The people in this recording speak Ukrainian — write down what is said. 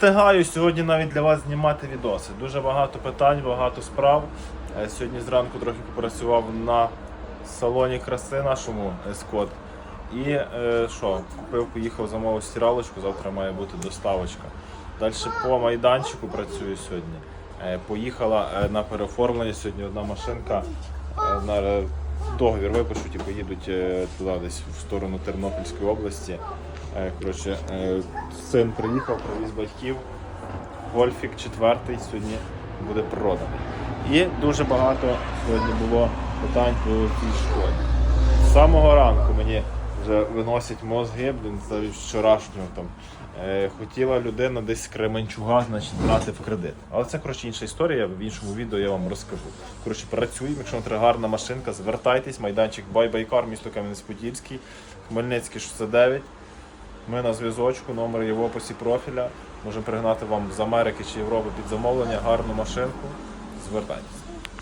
встигаю сьогодні навіть для вас знімати відоси. Дуже багато питань, багато справ. Е, Сьогодні зранку трохи попрацював на салоні краси нашому Ескот. І е, що, купив, поїхав, замовив стиралочку, завтра має бути доставочка. Далі по майданчику працюю сьогодні. Е, поїхала е, на переоформлення сьогодні одна машинка е, на е, договір випишуть і поїдуть туди десь в сторону Тернопільської області. Е, Коротше, е, син приїхав, привіз батьків. Гольфік четвертий сьогодні буде проданий. І дуже багато сьогодні було питань по цій школі. З самого ранку мені вже виносять мозги, блін, вчорашнього там. Е, хотіла людина десь з Кременчуга значить, брати в кредит. Але це коротше інша історія. В іншому відео я вам розкажу. Коротше, працюємо, якщо треба гарна машинка, звертайтесь, майданчик Байбайкар, місто Кам'янець-Подільський, Хмельницький 69. Ми на зв'язочку, номер є в описі профіля. Можемо пригнати вам з Америки чи Європи під замовлення гарну машинку. Звертайтесь.